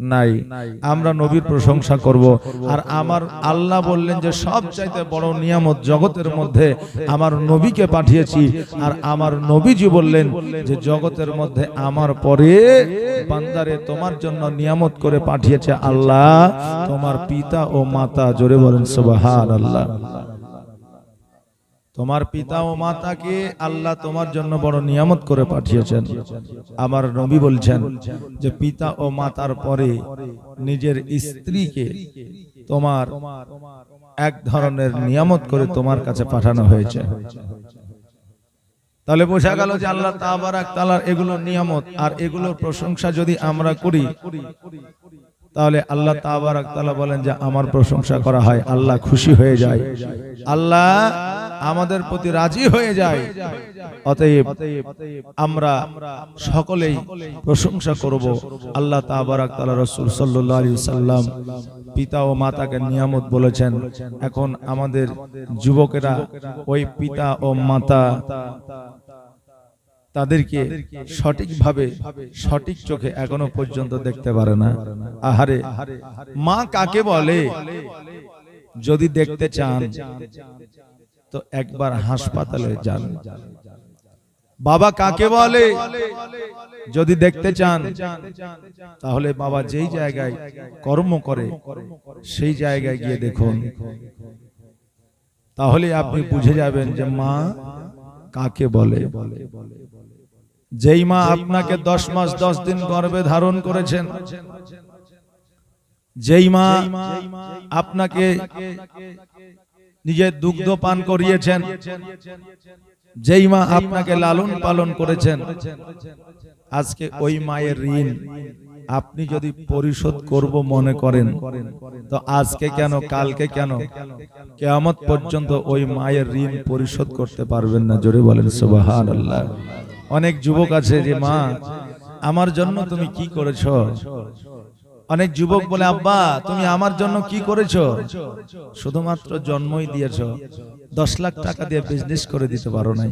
নাই। আমরা নবীর প্রশংসা করব। আর আমার আল্লাহ বললেন যে সব চাইতে বড় নিয়ামত জগতের মধ্যে আমার নবীকে পাঠিয়েছি। আর আমার নবীজি বললেন যে, জগতের মধ্যে আমার পরে বান্দারে তোমার জন্য নিয়ামত করে পাঠিয়েছে আল্লাহ। তোমার পিতা ও মাতা, জোরে বলেন সুবহান আল্লাহ তোমার পিতা ও মাতাকে আল্লাহ তোমার জন্য বড় নিয়ামত করে পাঠিয়েছেন। আমার নবী বলছেন যে, পিতা ও মাতার পরে নিজের স্ত্রীকে তোমার এক ধরনের নিয়ামত করে তোমার কাছে পাঠানো হয়েছে। তাহলে বোঝা গেল যে আল্লাহ তাবারাক তালার এগুলো নিয়ামত আর এগুলোর প্রশংসা যদি আমরা করি, তাহলে আল্লাহ তাবারাক তাআলা বলেন যে, আমার প্রশংসা করা হয়, আল্লাহ খুশি হয়ে যায়। আল্লাহ আমাদের প্রতি রাজি হয়ে যায়। অতএব আমরা সকলেই প্রশংসা করব। আল্লাহ তাবারাক তাআলা রাসূল আলাইহি সাল্লাম পিতা ও মাতাকে নিয়ামত বলেছেন। এখন আমাদের যুবকেরা ওই পিতা ও মাতা তাদেরকে সঠিকভাবে সঠিক চোখে এখনও পর্যন্ত দেখতে পারে না। আহারে, মা কাকে বলে? যদি দেখতে চান। তো একবার হাসপাতালে যান। বাবা কাকে বলে? যদি দেখতে চান তাহলে বাবা যেই জায়গায় কর্ম করে সেই জায়গায় গিয়ে দেখুন। তাহলে আপনি বুঝে যাবেন যে মা কাকে বলে। যেই মা আপনাকে দশ মাস দশ দিন গর্ভে ধারণ করেছেন। যেই মা আপনাকে নিজের দুগ্ধ পান করিয়েছেন। যেই মা আপনাকে লালন পালন করেছেন। আজকে ওই মায়ের ঋণ আপনি যদি পরিশোধ করব মনে করেন তো আজকে কেন কালকে কেন? কেয়ামত পর্যন্ত ওই মায়ের ঋণ পরিশোধ করতে পারবেন না জোরে বলেন সুবাহান আল্লাহ অনেক যুবক আছে যে মা আমার জন্য তুমি কি করেছ? অনেক যুবক বলে আব্বা তুমি আমার জন্য কি করেছ? শুধুমাত্র জন্মই দিয়েছ। দশ লাখ টাকা দিয়ে বিজনেস করে দিতে পারো নাই।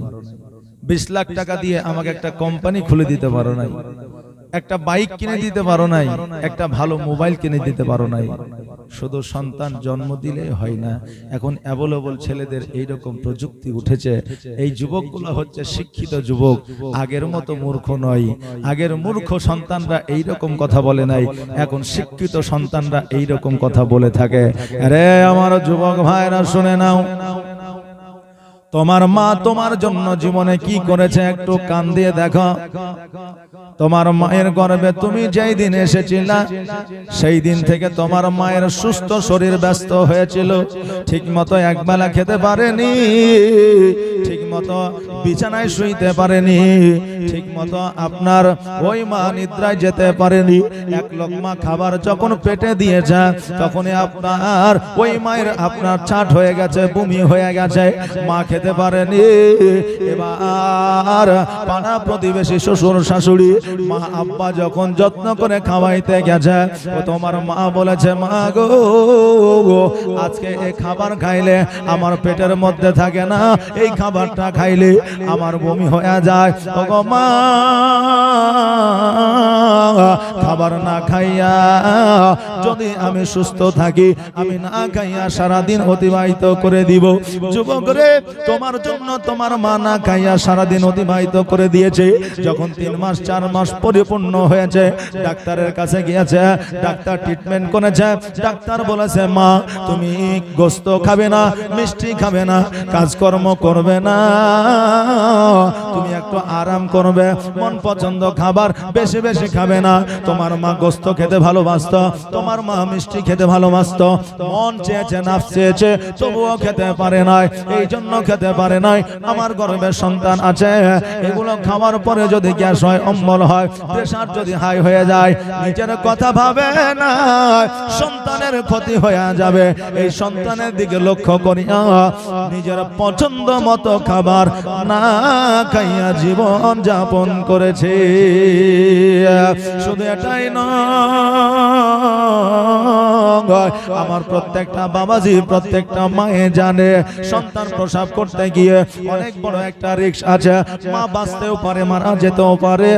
বিশ লাখ টাকা দিয়ে আমাকে একটা কোম্পানি খুলে দিতে পারো নাই। একটা বাইক কিনে দিতে পারো নাই। একটা ভালো মোবাইল কিনে দিতে পারো নাই। শুধু সন্তান জন্ম দিলে হয় না, এখন অ্যাভেলেবল ছেলেদের এই রকম প্রযুক্তি উঠেছে। এই যুবকগুলো হচ্ছে শিক্ষিত যুবক, আগের মতো মূর্খ নয়। আগের মূর্খ সন্তানরা এই রকম কথা বলে নাই, এখন শিক্ষিত সন্তানরা এই রকম কথা বলে থাকে। আরে আমার যুবক ভাইরা, শুনে নাও। তোমার মা তোমার জন্য জীবনে কি করেছে একটু কান দিয়ে দেখো। তোমার মায়ের গর্ভে তুমি যেই দিন এসেছিল, সেই দিন থেকে তোমার মায়ের সুস্থ শরীর ব্যস্ত হয়েছিল। ঠিক মতো এক একবেলা খেতে পারেনি, ঠিক মতো বিছানায় শুইতে পারেনি, ঠিক মতো আপনার ওই মা নিদ্রায় যেতে পারেনি। এক লোকমা খাবার যখন পেটে দিয়েছে, তখনই আপনার ওই মায়ের আপনার ছাট হয়ে গেছে, বমি হয়ে গেছে। মা খেতে পারেনি। এবার পাড়া প্রতিবেশী শ্বশুর শাশুড়ি, মা আব্বা যখন যত্ন করে খাওয়াইতে গেছে, ও তোমার মা বলেছে, মা গো আজকে এই খাবার খাইলে আমার পেটের মধ্যে থাকে না, এই খাবারটা খাইলে আমার বমি হয়ে যায়। ও গো মা, খাবার না খাইয়া যদি আমি সুস্থ থাকি, আমি না খাইয়া সারাদিন অতিবাহিত করে দিব। যুবক রে তোমার জন্য তোমার মা না খাইয়া সারাদিন অতিবাহিত করে দিয়েছে। যখন তিন মাস, চার মাস পরিপূর্ণ হয়েছে, ডাক্তারের কাছে গিয়েছে, ডাক্তার ট্রিটমেন্ট করেছে, ডাক্তার বলেছে, মা, তুমি গোস্ত খাবে না, মিষ্টি খাবে না, কাজকর্ম করবে না। তুমি একটু আরাম করবে, মন পছন্দ খাবার বেশি বেশি খাবে না। তোমার মা গোস্ত খেতে ভালোবাসত, তোমার মা মিষ্টি খেতে ভালোবাসত। মন চেয়েছে, নাফ চেয়েছে, তবুও খেতে পারে নাই। এই জন্য খেতে পারে নাই। আমার গর্ভে সন্তান আছে। এগুলো খাওয়ার পরে যদি গ্যাস হয়, অম্বল হয়, প্রেশার যদি হাই হয়ে যায়, নিজের কথা ভাবে না, সন্তানের ক্ষতি হয়ে যাবে। এই সন্তানের দিকে লক্ষ্য করিয়া নিজের পছন্দ মতো খাবার না খাইয়া জীবন যাপন করেছে। শুধু এটাই নয়, আমার প্রত্যেকটা বাবাজি, প্রত্যেকটা মায়ে জানে, সন্তান প্রসাব করতে গিয়ে অনেক বড় একটা রিক্স আছে। মা বাঁচতেও পারে, মারা যেতেও পারে,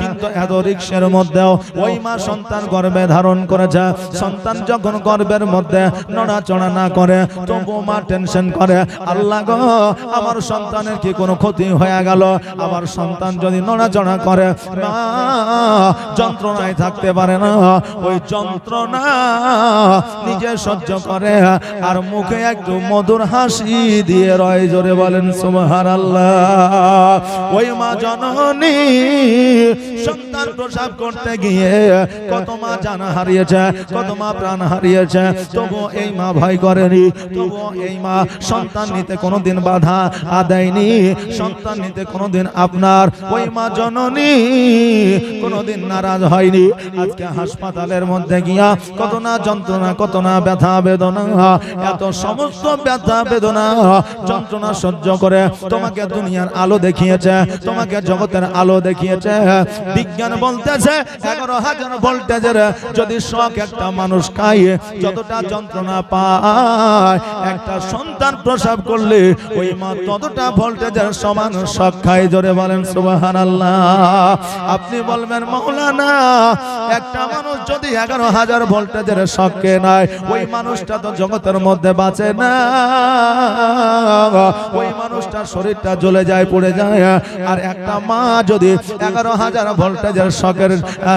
কিন্তু এত রিক্সের মধ্যেও ওই মা সন্তান গর্ভে ধারণ করেছে। সন্তান যখন গর্ভের মধ্যে নড়াচড়া না করে তবু মা টেনশন করে, আল্লাহ গো, আমার সন্তানের কি কোনো ক্ষতি হয়ে গেল? আমার সন্তান যদি নড়াচড়া করে যন্ত্রণায় থাকতে পারে না। ওই যন্ত্রণা নিজে সহ্য করে, আর মুখে একটু মধুর হাসি দিয়ে রয় জোরে বলেন সুমহার ওই মা জননী সন্তান প্রসাব করতে গিয়ে কত মা জানা হারিয়েছে, কত মা প্রাণ হারিয়েছে তবু এই মা ভয় করেনি তবু এই মা সন্তান নিতে কোনোদিন বাধা আদায়নি সন্তান নিতে কোনোদিন আপনার, ওই মা জননী কোনোদিন নারাজ হয়নি। আজকে হাসপাতালের মধ্যে গিয়া কত না যন্ত্রণা, কত না ব্যথা, বেদনা, এত সমস্ত ব্যথা, বেদনা, যন্ত্রণা সহ্য করে। তোমাকে দুনিয়ার আলো দেখিয়েছে, তোমাকে জগতের আলো দেখিয়েছে। বিজ্ঞান বলতেছে, এগারো হাজার ভোল্টেজের যদি শখ একটা মানুষ খায়, যতটা যন্ত্রণা পায়, একটা সন্তান প্রসাব করলে ওই মা ততটা ভোল্টেজের সমান শখ খায়। জোরে বলেন সুবাহান আপনি বলবেন মৌলানা একটা মানুষ যদি এগারো হাজার ভোল্টেজের শখকে নাই ওই মানুষটা তো জগতের মধ্যে বাঁচে না। ওই মানুষটার শরীরটা জ্বলে যায়, পড়ে যায়। আর একটা মা যদি এগারো হাজার ভোল্টেজের শখের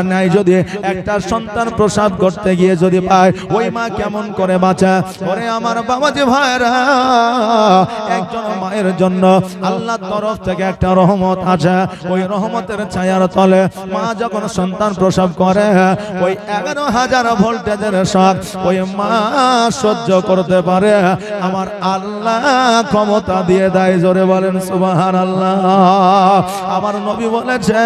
ন্যায় যদি, একটা সন্তান প্রসাব করতে গিয়ে যদি পায়, ওই মা কেমন করে বাঁচা? ওরে আমার বাবাজি ভাইরা একজন মায়ের জন্য আল্লাহ তরফ থেকে একটা রহমত আছে। ওই রহমতের ছায়ার তলে মা যখন সন্তান প্রসব করে, ওই এগারো হাজার ভোল্টেজের শখ, ওই মা সহ্য করতে পারে। আমার আল্লাহ ক্ষমতা দিয়ে দেয়, জোরে বলেন সুবাহান আল্লাহ আমার নবী বলেছে,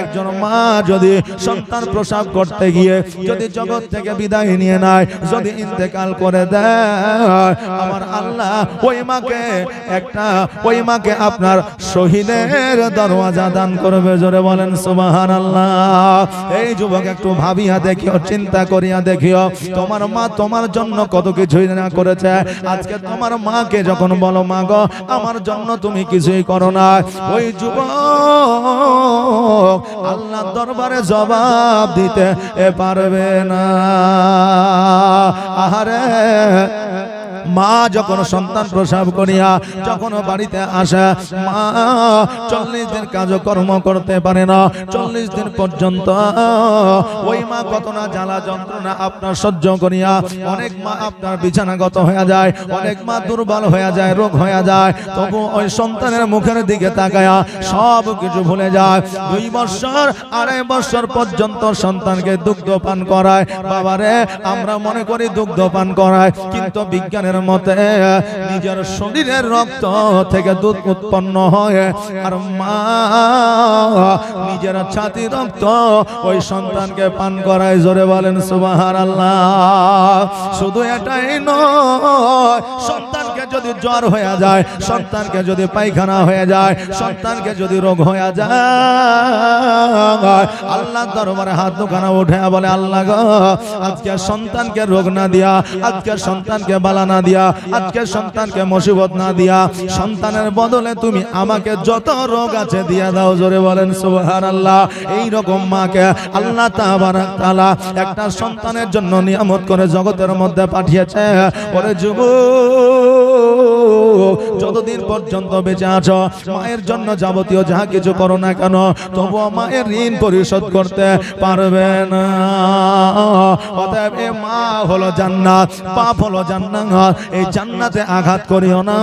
একজন মা যদি সন্তান প্রসাব করতে গিয়ে যদি জগৎ থেকে বিদায় নিয়ে নেয়, যদি ইন্তেকাল করে দেয়, আমার আল্লাহ ওই মাকে, একটা ওই মাকে আপনার শহীদের দরওয়াজা দান করবে, জোরে বলেন সুবাহান আল্লাহ এই যুবক একটু ভাবিয়া দেখিও, চিন্তা করিয়া দেখিও, তোমার মা তোমার জন্য কত কিছুই না করেছে, আজকে তোমার মাকে যখন বলো মা গো আমার জন্য তুমি কিছুই করো না। ওই যুবক আল্লাহ দরবারে জবাব দিতে পারবে না। আহারে মা যখন সন্তান প্রসাব করিয়া যখন বাড়িতে আসে, মা চল্লিশ দিন কাজকর্ম করতে পারে না। চল্লিশ দিন পর্যন্ত ওই মা কত না জ্বালা যন্ত্রণা আপনার সহ্য করিয়া, অনেক মা আপনার বিছানাগত হয়ে যায়, অনেক মা দুর্বল হয়ে যায়, রোগ হয়ে যায়। তবু ওই সন্তানের মুখের দিকে তাকায়া সব কিছু ভুলে যায়। দুই বছর আড়াই বছর পর্যন্ত সন্তানকে দুগ্ধ পান করায়। বাবারে, আমরা মনে করি দুগ্ধ পান করায়, কিন্তু বিজ্ঞানের মতে নিজের শরীরের রক্ত থেকে দুধ উৎপন্ন হয়। আর মা নিজের ছাতি রক্ত ওই সন্তানকে পান করায়। জোরে বলেন সুবাহার আল্লাহ শুধু এটাই নয়, সন্তানকে যদি জ্বর হয়ে যায়, সন্তানকে যদি পায়খানা হয়ে যায়, সন্তানকে যদি রোগ হয়ে যায় আল্লাহ দরবারে হাত দুখানা উঠে বলে, আল্লাহ আজকে সন্তানকে রোগ না দিয়া, আজকে সন্তানকে বালা না দিয়া, আজকে সন্তানকে মুসিবত না দিয়া, সন্তানের বদলে তুমি আমাকে যত রোগ আছে দিয়া দাও, জোরে বলেন সুবহানাল্লাহ। এই রকম মাকে আল্লাহ তাআলা একটা সন্তানের জন্য নিয়ামত করে জগতের মধ্যে পাঠিয়েছে। ওরে যুবক, যতদিন পর্যন্ত বেঁচে আছো, মায়ের জন্য যাবতীয় যা কিছু করো না কেন, তবুও মায়ের ঋণ পরিশোধ করতে পারবে না। অতএব এ মা হলো জান্নাত পাপ হলো জান্নাত এই জান্নাতে আঘাত করিও না।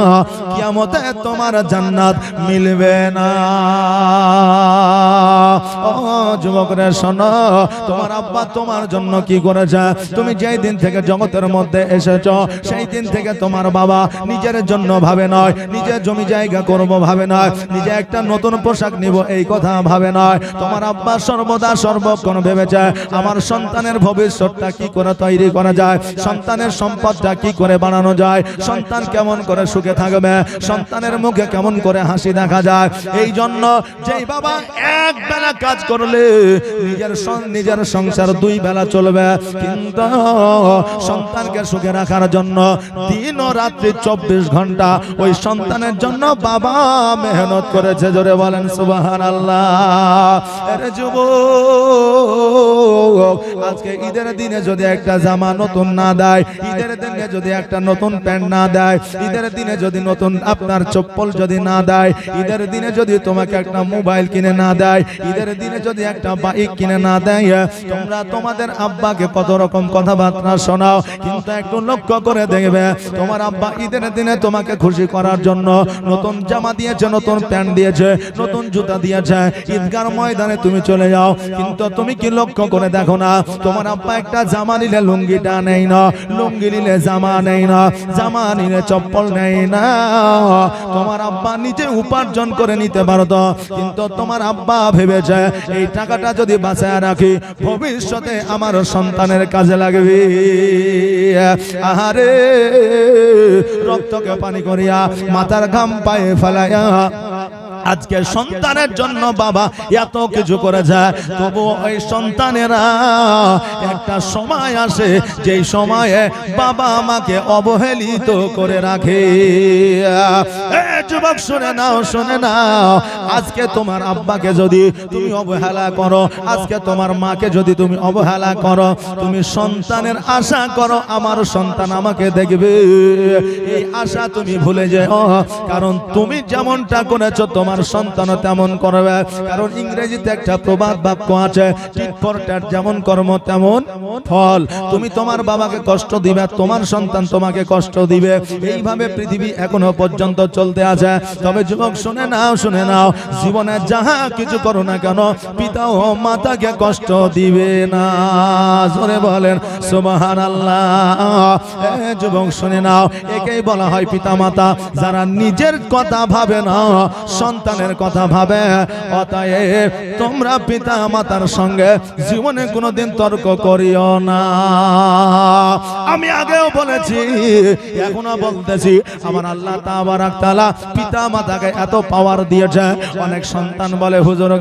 কিয়ামতে তোমার জান্নাত মিলবে না। যুবকরা, শোনো, তোমার আব্বা তোমার জন্য কি করেছে? তুমি যেই দিন থেকে জগতের মধ্যে এসেছ, সেই দিন থেকে তোমার বাবা নিজের জন্য ভাবে নয়, নিজের জমি জায়গা করব ভাবে নয়, নিজে একটা নতুন পোশাক নিব, এই কথা ভাবে নয়। তোমার আব্বা সর্বদা সর্বক্ষণ ভেবেছে, আমার সন্তানের ভবিষ্যৎটা কি করে তৈরি করা যায়, সন্তানের সম্পদটা কি করে বানানো যায়, সন্তান কেমন করে সুখে থাকবে, সন্তানের মুখে কেমন করে হাসি দেখা যায়। এই জন্য যেই বাবা এক বেলা কাজ করলে নিজের নিজের সংসার দুই বেলা চলবে। কিন্তু সন্তানকে সুখে রাখার জন্য দিন ও রাত্রি চব্বিশ ঘণ্টা ওই সন্তানের জন্য বাবা মেহনত করেছে। জোরে বলেন সুবাহান আল্লাহ যুব আজকে ঈদের দিনে যদি একটা জামা নতুন না দেয়, ঈদের দিনে যদি একটা নতুন প্যান্ট না দেয়, ঈদের দিনে যদি নতুন আপনার চপ্পল যদি না দেয়, ঈদের দিনে যদি তোমাকে একটা মোবাইল কিনে না দেয় ঈদের দিনে যদি একটা বাইক কিনে না দেয়, তোমরা তোমাদের আব্বাকে কত রকম কথাবার্তা শোনাও, কিন্তু একটু লক্ষ্য করে দেখবে, তোমার আব্বা ঈদের দিনে তোমাকে খুশি করার জন্য নতুন জামা দিয়েছে, নতুন প্যান্ট দিয়েছে, নতুন জুতা দিয়েছে। ঈদগার ময়দানে তুমি চলে যাও, কিন্তু তুমি কি লক্ষ্য করে দেখো না, তোমার আব্বা একটা জামা নিলে লুঙ্গিটা নেই না, লুঙ্গি নিলে জামা নেই না, জামা নিলে চপ্পল নেই না। তোমার আব্বা নিজে উপার্জন করে নিতে পারতো, কিন্তু তোমার আব্বা ভেবেছে এই টাকাটা যদি বাঁচায় রাখি, ভবিষ্যতে আমার সন্তানের কাজে লাগবে। আহারে, রক্তকে পানি করিয়া মাথার ঘাম পায়ে ফেলাইয়া আজকে সন্তানের জন্য বাবা এত কিছু করে যায় তবু ওই সন্তানেরা একটা সময় আসে যেই সময়ে বাবা আমাকে অবহেলিত করে রাখে। যুবক শুনে নাও শুনে নাও। আজকে তোমার আব্বাকে যদি তুমি অবহেলা করো আজকে তোমার মাকে যদি তুমি অবহেলা করো তুমি সন্তানের আশা করো আমার সন্তান আমাকে দেখবে। এই আশা তুমি ভুলে যাও কারণ তুমি যেমনটা করেছ তোমার সন্তান তেমন করবে। কারণ ইংরেজিতে একটা প্রবাদ বাক্য আছে যেমন কর্ম, তেমন ফল। তুমি তোমার বাবাকে কষ্ট দিবে, তোমার সন্তান তোমাকে কষ্ট দিবে। এইভাবে পৃথিবী এখনও পর্যন্ত চলতে আছে। তবে যুবক, শুনে নাও শুনে নাও। জীবনে যাহা কিছু করো না কেন, পিতা ও মাতাকে কষ্ট দিবে না। বলেন আল্লাহ যুবক, শুনে নাও। একেই বলা হয় পিতা মাতা যারা নিজের কথা ভাবে না সন্তানের কথা ভাবে। অতএব তোমরা পিতা মাতার সঙ্গে জীবনে কোনোদিন তর্ক করিও না। আমি আগেও বলেছি, এখনও বলতেছি, আমার আল্লাহ তাবারাক পিতা মাতাকে এত পাওয়ার দিয়েছে। অনেক সন্তান বলে, হুজুর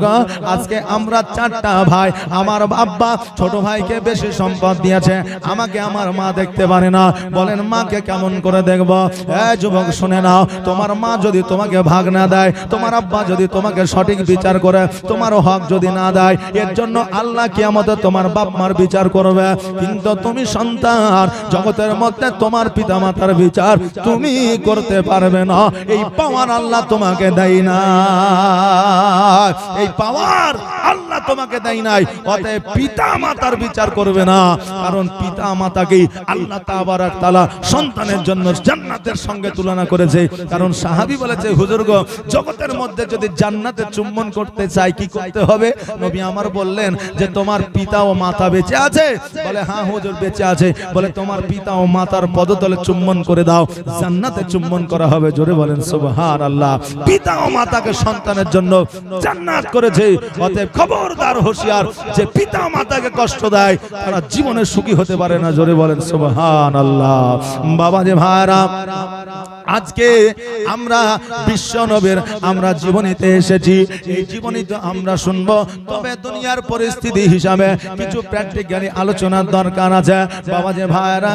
আজকে আমরা চারটা ভাই, আমার বাবা ছোট ভাইকে বেশি সম্পদ দিয়েছে, আমাকে আমার মা দেখতে পারে না। বলেন, মাকে কেমন করে দেখব? এ যুবক, শুনে নাও, তোমার মা যদি তোমাকে ভাগ না দেয়, তোমার আব্বা যদি তোমাকে সঠিক বিচার করে, তোমারও হক যদি না দেয়, এর জন্য আল্লাহ কিয়ামতে তোমার বাপ মার বিচার করবে। কিন্তু তুমি সন্তান, জগতের মধ্যে তোমার পিতা মাতার বিচার তুমি করতে পারবে না। এই পাওয়ার আল্লাহ তোমাকে দেয় না এই পাওয়ার আল্লাহ তোমাকে দেয় নাই। অতএব পিতা মাতার বিচার করবে না। কারণ পিতা মাতাকে আল্লাহ তাবারাক তাআলা সন্তানের জন্য জান্নাতের সঙ্গে তুলনা করেছে। কারণ সাহাবী বলেছে হুজুর গো জগতের মধ্যে যদি জান্নাতে চুম্বন করতে চাই, কি করতে হবে? নবী আমার বললেন যে, তোমার পিতা ও মাতা বেঁচে আছে? বলে হ্যাঁ হুজুর, বেঁচে আছে। বলে, তোমার পিতা ও মাতার পদতলে চুম্বন করে দাও। জান্নাতে চুম্বন করা হবে। জোরে বলেন সুবহান আল্লাহ পিতা ও মাতাকে সন্তানের জন্য জান্নাত করেছে। অতএব খবরদার, হুঁশিয়ার, যে পিতা মাতাকে কষ্ট দেয়, তারা জীবনে সুখী হতে পারে না। জোরে বলেন সুবহান আল্লাহ বাবা যে ভাইরা আজকে আমরা বিশ্ব নবের আমরা জীবনীতে এসেছি। এই জীবনী তো আমরা শুনব। তবে দুনিয়ার পরিস্থিতি হিসাবে কিছু প্র্যাকটিক্যালি আলোচনার দরকার আছে। বাবা যে ভাইরা।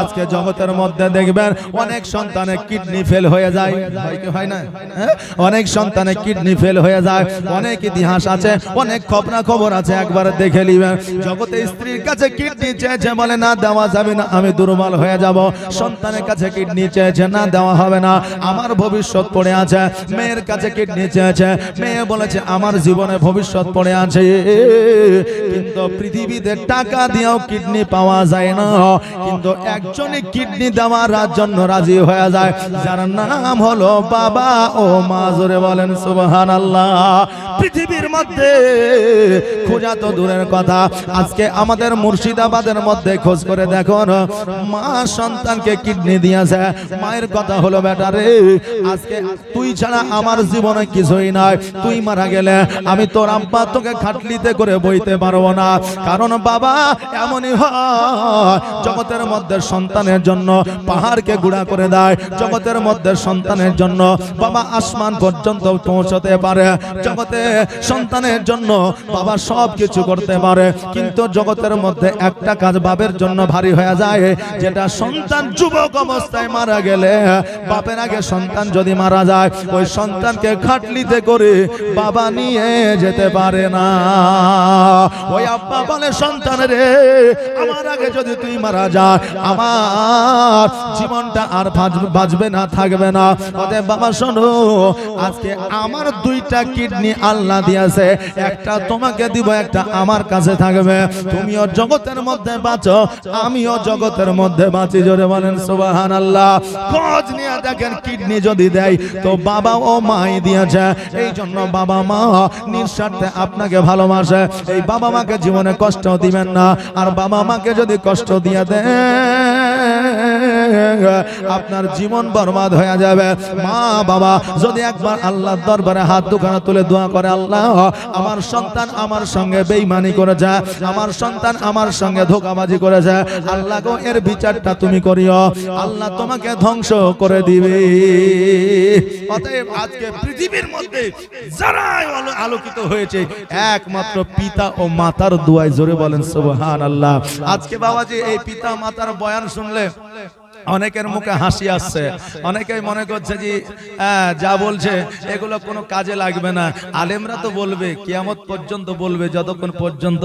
আজকে জগতের মধ্যে দেখবেন অনেক সন্তানের কিডনি ফেল হয়ে যায়। হয় না? হ্যাঁ? অনেক সন্তানের কিডনি ফেল হয়ে যায়। অনেক ইতিহাস আছে, অনেক খবরা খবর আছে, একবার দেখে নিবেন। জগতে স্ত্রীর কাছে কিডনি চেয়েছে বলে না দেওয়া যাবে না, আমি দুর্বল হয়ে যাব। সন্তানের কাছে কিডনি চেয়েছে না দেওয়া হবে না। আমার ভবিষ্যৎ পড়ে আছে, মেয়ের কাছে কিডনি চেয়েছে। মেয়ে বলেছে, আমার জীবনে ভবিষ্যৎ পড়ে আছে। কিন্তু পৃথিবীতে টাকা দিয়েও কিডনি পাওয়া যায় না। কিন্তু একজনই কিডনি দেওয়ার জন্য রাজি হয়ে যায়। যার নাম হলো বাবা ও মা জোরে বলেন সুবহান আল্লাহ পৃথিবীর মধ্যে খোঁজা তো দূরের কথা। আজকে আমাদের মুর্শিদাবাদের মধ্যে খোঁজ করে দেখো মা সন্তানকে কিডনি দিয়েছে। মায়ের কথা হলো বেটা রে আজকে তুই ছাড়া আমার জীবনে কিছুই নাই। তুই মারা গেলে আমি তোর আব্বা তোকে খাটলিতে করে বইতে পারব না। কারণ বাবা এমনই হয় জগতের মধ্যে মধ্যে সন্তানের জন্য পাহাড়কে গুড়া করে দেয়। জগতের মধ্যে সন্তানের জন্য বাবা আসমান পর্যন্ত পৌঁছতে পারে। জগতে সন্তানের জন্য বাবা সব কিছু করতে পারে। কিন্তু জগতের মধ্যে একটা কাজ বাবের জন্য ভারী হয়ে যায়, যেটা সন্তান যুবক অবস্থায় মারা গেলে বাপের আগে সন্তান যদি মারা যায়, ওই সন্তানকে খাটলিতে করে বাবা নিয়ে যেতে পারে না। ওই আব্বা বলে, সন্তান রে, আমার আগে যদি তুই মারা যা আমার জীবনটা আর বাঁচ- বাঁচবে না, থাকবে না। অতএব বাবা, শোনো, আজকে আমার দুইটা কিডনি আল্লাহ দিয়েছে। একটা তোমাকে দিব, একটা আমার কাছে থাকবে। তুমিও জগতের মধ্যে বাঁচো, আমিও জগতের মধ্যে বাঁচি, জোরে বলেন সুবাহান আল্লাহ খোঁজ নিয়ে দেখেন, কিডনি যদি দেয়, তো বাবা ও মাই দিয়েছে। এই জন্য বাবা মা নিঃস্বার্থে আপনাকে ভালোবাসে। এই বাবা মাকে জীবনে কষ্ট দিবেন না। আর বাবা মাকে যদি কষ্ট দিয়ে দেন আপনার জীবন বরবাদ হয়ে যাবে। মা, বাবা, যদি একবার আল্লাহর দরবারে হাত দুখানা তুলে দোয়া করে, আল্লাহ, আমার সন্তান আমার সঙ্গে বেইমানি আমার সন্তান আমার সঙ্গে ধোকাবাজি এর বিচারটা তুমি করিও। আল্লাহ তোমাকে ধ্বংস করে দিবে। অতএব আজকে পৃথিবীর মধ্যে যারাই আলোকিত হয়েছে, একমাত্র পিতা ও মাতার দুয়ায় জোরে বলেন সুবহান আল্লাহ আজকে বাবাজি, এই পিতা মাতার বয়ান শুনলে অনেকের মুখে হাসি আসছে। অনেকেই মনে করছে যে যা বলছে, এগুলো কোনো কাজে লাগবে না। আলেমরা তো বলবে, কিয়ামত পর্যন্ত বলবে, যতক্ষণ পর্যন্ত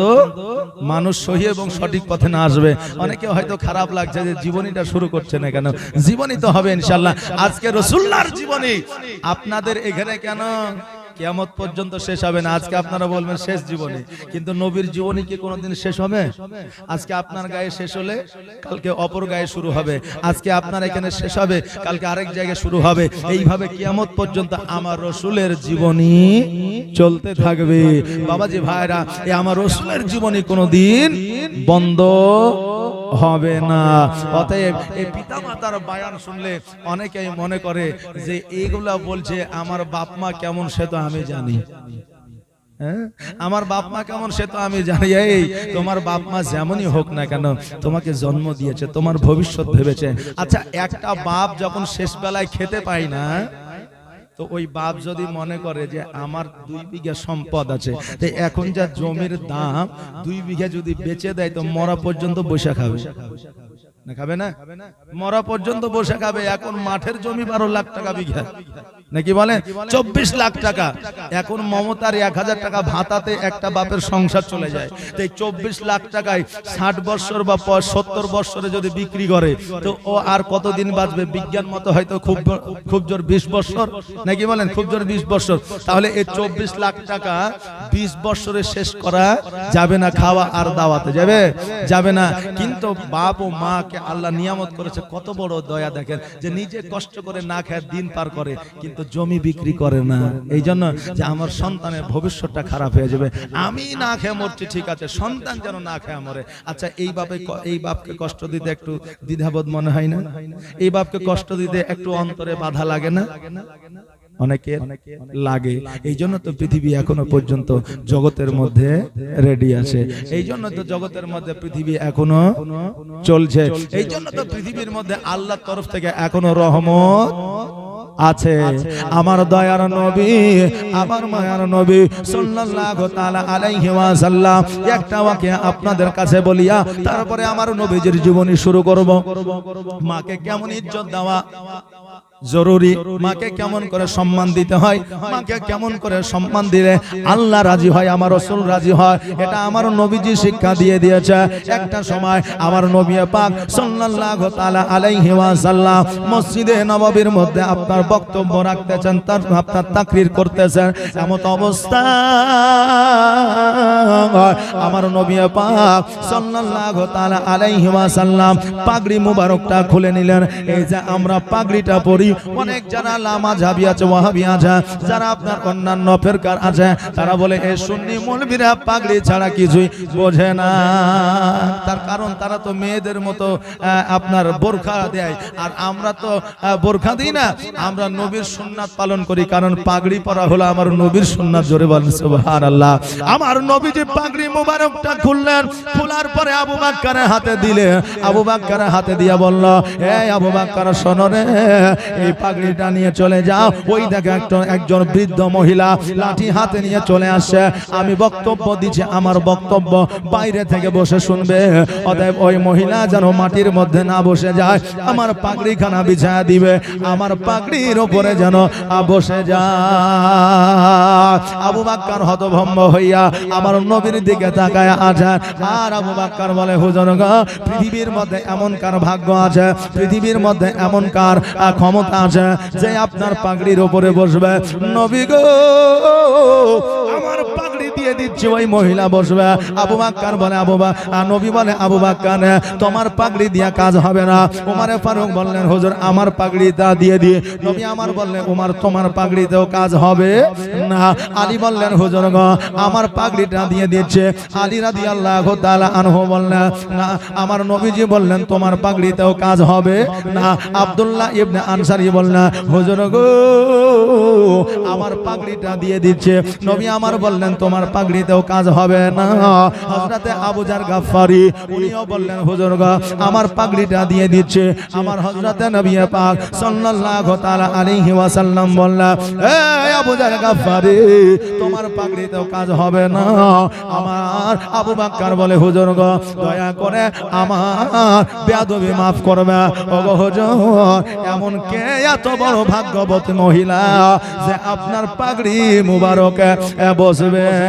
মানুষ সহি এবং সঠিক পথে না আসবে। অনেকে হয়তো খারাপ লাগছে যে, জীবনীটা শুরু করছে না কেন? জীবনী তো হবে, ইনশাল্লাহ। আজকে রসুল্লার জীবনী। আপনাদের এখানে কেন কিয়ামত পর্যন্ত শেষ হবে না। আজকে আপনারা বলবেন শেষ জীবনী। কিন্তু নবীর জীবনী কি কোনোদিন শেষ হবে? আজকে আপনার গায়ে শেষ হলে কালকে অপর গায়ে শুরু হবে। আজকে আপনার এখানে শেষ হবে। কালকে আরেক জায়গায় শুরু হবে। এইভাবে কিয়ামত পর্যন্ত আমার রসুলের জীবনী চলতে থাকবে। বাবাজি ভাইরা এই আমার রসুলের জীবনী কোনোদিন বন্ধ হবে না। অতএব এই পিতা মাতার বায়ান শুনলে অনেকেই মনে করে যে এইগুলা বলছে আমার বাপ মা কেমন সে তো আমি জানি। হ্যাঁ? আমার বাপ মা কেমন সে তো আমি জানি। এই তোমার বাপ মা যেমনই হোক না কেন তোমাকে জন্ম দিয়েছে তোমার ভবিষ্যৎ ভেবেছে। আচ্ছা একটা বাপ যখন শেষ বেলায় খেতে পায় না তো ওই বাপ যদি মনে করে যে আমার দুই বিঘা সম্পদ আছে তো এখন যা জমির দাম দুই বিঘা যদি বেচে দেয় তো মরা পর্যন্ত বসে খাবে। না খাবে না? মরা পর্যন্ত বসে খাবে এখন মাঠের জমি বারো লাখ টাকা বিঘা। নাকি বলেন? চব্বিশ লাখ টাকা। এখন মমতার এক হাজার টাকা ভাতাতে একটা বাপের সংসার চলে যায়। তো এই চব্বিশ লাখ টাকায় ষাট বৎসর বা সত্তর বৎসরে যদি বিক্রি করে তো ও আর কতদিন বাঁচবে? বিজ্ঞান মতো হয়তো খুব খুব জোর বিশ বৎসর। নাকি বলেন? খুব জোর বিশ বৎসর। তাহলে এই চব্বিশ লাখ টাকা বিশ বৎসরে শেষ করা যাবে না খাওয়া আর দাওয়াতে। যাবে? যাবে না। কিন্তু বাপ ও মাকে আল্লাহ নিয়ামত করেছে। কত বড় দয়া দেখেন যে নিজে কষ্ট করে না খায় দিন পার করে। কিন্তু জমি বিক্রি করে না। এই জন্য যে আমার সন্তানের ভবিষ্যৎটা খারাপ হয়ে যাবে। আমি না খেয়ে মরছি, ঠিক আছে। সন্তান যেন না খেয়ে মরে। আচ্ছা এই বাপে এই বাপকে কষ্ট দিতে একটু দ্বিধাবোধ মনে হয় না? এই বাপকে কষ্ট দিতে একটু অন্তরে বাধা লাগে না? অনেকে লাগে। এই জন্য তো পৃথিবী এখনও পর্যন্ত জগতের মধ্যে রেডি আছে। এই জন্য তো জগতের মধ্যে পৃথিবী এখনও চলছে। এই জন্য তো পৃথিবীর মধ্যে আল্লাহর তরফ থেকে এখনও রহমত আছে। আমার দয়ার নবী আমার মায়ার নবী সাল্লাল্লাহু তাআলা আলাইহি ওয়াসাল্লাম। একটা ওয়াকে আপনাদের কাছে বলিয়া তারপরে আমার নবীজির জীবনী শুরু করব। মাকে কেমন ইজ্জত দেওয়া? জরুরি। মাকে কেমন করে সম্মান দিতে হয়? মাকে কেমন করে সম্মান দিলে আল্লাহ রাজি হয় আমার রসুল রাজি হয়? এটা আমার নবীজি শিক্ষা দিয়ে দিয়েছে। একটা সময় আমার নবী পাক সাল্লাল্লাহু তাআলা আলাইহি ওয়াসাল্লাম মসজিদে নববীর মধ্যে আপনার বক্তব্য রাখতেছেন তার আপনার তাকরির করতেছেন। এমন অবস্থা। আমার নবী পাক সাল্লাল্লাহু তাআলা আলাইহি ওয়াসাল্লাম পাগড়ি মুবারকটা খুলে নিলেন। এই যে আমরা পাগড়িটা পরি অনেক যারা লামাঝাবি আছে, ওয়াহাবি আছে। যারা আপনার অন্যান্য ফেরকার আছে, তারা বলে এই সুন্নি মৌলবীরা পাগড়ি ছাড়া কিছুই বোঝে না। তার কারণ, তারা তো মেয়েদের মতো আপনার বোরখা দেয়। আর আমরা তো বোরখা দিই না, আমরা নবীর সুন্নাত পালন করি। কারণ পাগড়ি পরা হলো আমার নবীর সুন্নাত, জোরে বলেন, সুবহানাল্লাহ। আমার নবী যে পাগড়ি মোবারকটা খুললেন, খোলার পরে আবু বাক্কারের হাতে দিলে আবু বাক্কারের হাতে দিয়া বলল এই আবু বাক্কার, শোনো রে এই পাগড়িটা নিয়ে চলে যাও। ওই দেখে একটা, একজন বৃদ্ধ মহিলা লাঠি হাতে নিয়ে চলে আসছে। আমি বক্তব্য দিচ্ছি, আমার বক্তব্য বাইরে থেকে বসে শুনবে। অতএব ওই মহিলা যেন মাটির মধ্যে না বসে যায়, আমার পাগড়িখানা বিছায়া দিবে। আমার পাগড়ির ওপরে যেন বসে যায়। আবু বাক্কার হতভম্ব হইয়া আমার নবীর দিকে তাকায় আছে। আর আবু বাক্কার বলে, হুজুর গো, পৃথিবীর মধ্যে এমন কার ভাগ্য আছে? পৃথিবীর মধ্যে এমন কার ক্ষমতা আছে যে আপনার পাগড়ির ওপরে বসবে। নবী গো আমার দিয়ে দিচ্ছে ওই মহিলা বসবে। আবু বাক্কার বলে, আবু নবী বলে, আবু বাক্কার, তোমার পাগড়ি দিয়া কাজ হবে না। উমারে ফারুক বললেন, হুজুর, আমার পাগড়িটা দিয়ে দিয়ে। নবী আমার বললেন, উমার, তোমার পাগড়িতেও কাজ হবে না। আলী বললেন, হুজুর গো, আমার পাগড়িটা দিয়ে দিচ্ছে। আলী রাদি আল্লাহ তাআলা আনহু বললেন, না, আমার নবীজি বললেন, তোমার পাগড়িতেও কাজ হবে না। আব্দুল্লাহ ইবনে আনসারী বললেন, হুজুর গো, আমার পাগড়িটা দিয়ে দিচ্ছে। নবী আমার বললেন, তোমার পাগড়িতেও কাজ হবে না। হযরতে আবু জার গাফফারি, উনিও বললেন, হুজুর গো, আমার পাগড়িটা দিয়ে দিচ্ছে। আমার হযরতে নবী পাক সাল্লাল্লাহু তাআলা আলাইহি ওয়াসাল্লাম বললেন এই আবু জার গাফফারি, তোমার পাগড়িতেও কাজ হবে না। আমার আবু বাক্কার বলে, হুজুর গো, দয়া করে আমার বেয়াদবি মাফ করবে। ও গো হুজুর, এমন কে এত বড় ভাগ্যবত মহিলা যে আপনার পাগড়ি মুবারকে বসবে?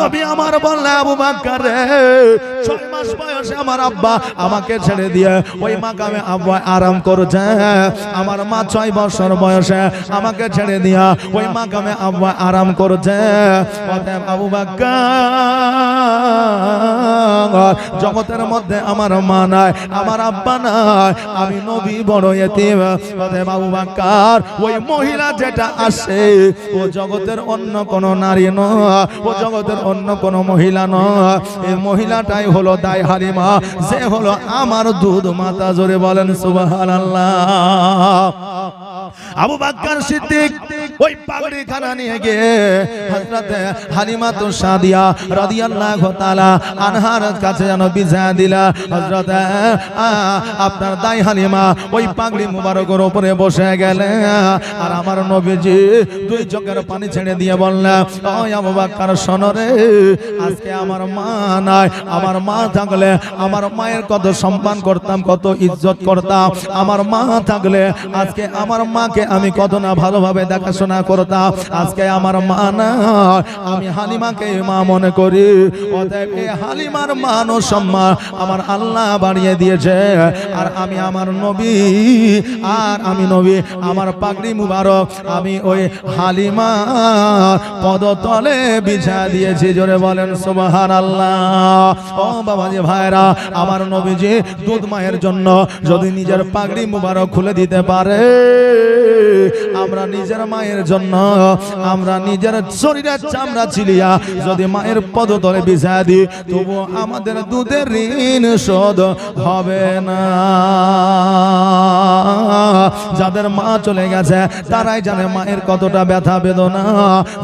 নবী আমার বললে, আবু বাক্কার ছয় মাস বয়সে আমার আব্বা আমাকে ছেড়ে দিয়ে ওই মাকামে আব্বা আরাম করছে। আমার মা ছয় বছর বয়সে আমাকে ছেড়ে দিয়া ওই মাকামে আব্বা আরাম করছে। অতএব আবু বাক্কার, জগতের মধ্যে আমার মা নাই, আমার আব্বা নাই, আমি নবী বড় এতিম। অতএব আবু বাক্কার, ওই মহিলা যেটা আসে, ও জগতের অন্য কোন নারী নয়, ও জগতের অন্য কোন মহিলা নয়। এই মহিলাটাই হলো দায় হারিমা যে হলো আমার দুধ মাতা, জোরে বলেন সুবাহ আবু বাক্কার সিদ্দিক ওই পাগড়ি খানা নিয়ে গিয়ে হযরতে হালিমা তো সাদিয়া রাদিয়াল্লাহু তাআলা আনহার কাছে যেন বিজা দিলা। হযরতে আপনার দাই হালিমা ওই পাগড়ি মুবারকের উপরে বসে গেলে, আর আমার নবীজি দুই চোখের পানি ছেড়ে দিয়ে বললেন ওই আবু বাক্কার শোনরে আজকে আমার মা নাই, আমার মা থাকলে আমার মায়ের কত সম্মান করতাম, কত ইজ্জত করতাম, আমার মা থাকলে আজকে আমার মাকে আমি কত না ভালোভাবে দেখাশোনা করতাম, আজকে আমার মা না আমি হালিমাকে মা মনে করি। অতএব হালিমার মান ও সম্মান আমার আল্লাহ বাড়িয়ে দিয়েছে। আর আমি আমার নবী, আর আমি নবী, আমার পাগড়ি মুবারক, আমি ওই হালিমা পদতলে বিছা দিয়েছি। জোরে বলেন সুবহান আল্লাহ ও বাবাজি ভাইরা, আমার নবীজি দুধ মায়ের জন্য যদি নিজের পাগড়ি মুবারক খুলে দিতে পারে, আমরা নিজের মায়ের জন্য। আমরা নিজের শরীরে চামড়া ছিলিয়া যদি মায়ের পদতলে বিছা দিই, তবু আমাদের দুধের ঋণ শোধ হবে না। যাদের মা চলে গেছে, তারাই জানে মায়ের কতটা ব্যথা বেদনা।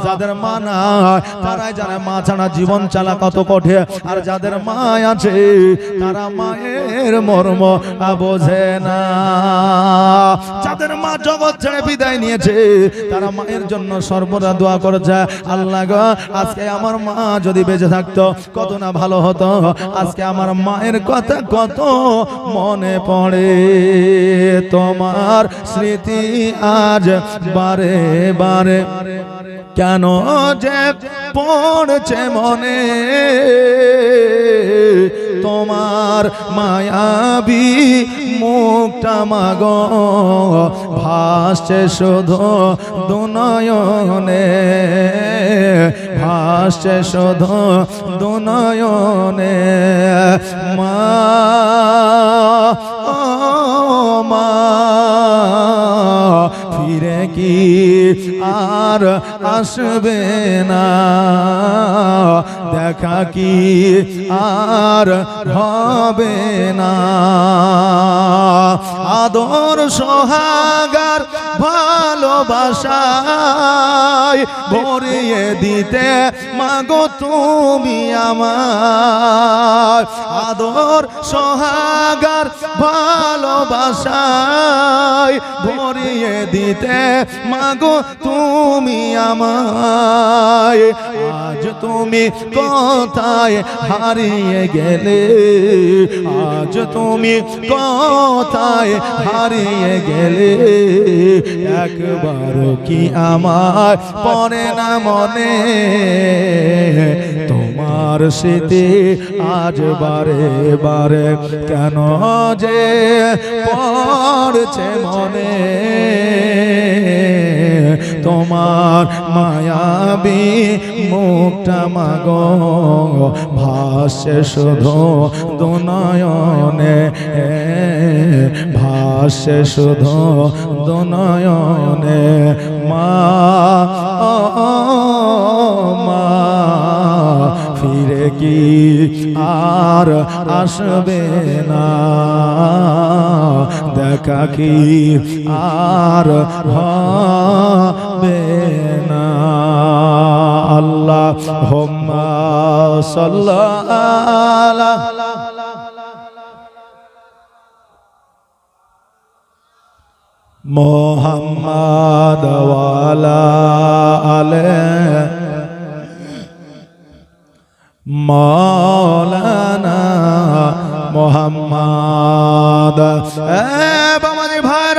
যাদের মা নাই, তারাই জানে মা ছাড়া জীবন চালা কত কঠে আর যাদের মা আছে, তারা মায়ের মর্ম বোঝে না। যাদের মা জগৎ ছেড়ে বিদায় নিয়েছে তারা মায়ের জন্য সর্বদা দোয়া করেছে। আল্লাহ আজকে আমার মা যদি বেঁচে থাকতো, কত না ভালো হতো। আজকে আমার মায়ের কথা কত মনে পড়ে। তোমার স্মৃতি আজ বারে বারে। কেন যে পড়ছে মনে? তোমার মায়াবী মুখটা মাগ ভাসছে শুধু দুনয়নে ভাসছে শুধু দুনয়নে। মা ফিরে কি আর আসবে না? দেখা কি আর হবে না? আদর, সোহাগার, ভালোবাসায় ভরিয়ে দিতে মাগো তুমি আমার আদর, সোহাগার, ভালোবাসায় ভরিয়ে দিতে মাগো তুমি আমায়। আজ তুমি কোথায় হারিয়ে গেলে? আজ তুমি কোথায় হারিয়ে গেলে? একবার কি আমার পরে না মনে? তোমার স্মৃতি আজ বারে বারে কেন যে পড়ছে মনে? তোমার মায়াবী মুখটা মাগ। ভাসে শুধু দুনয়নে ভাসে শুধু দুনয়নে। মা মা ফিরে কি আর আসবে না। দেখা কি আর হবে না। আল্লাহ হোম্মা সাল্লাল্লাহ। মোহাম্মদ আলে মৌলানা মোহাম্মদ। এ বামাজি ভাই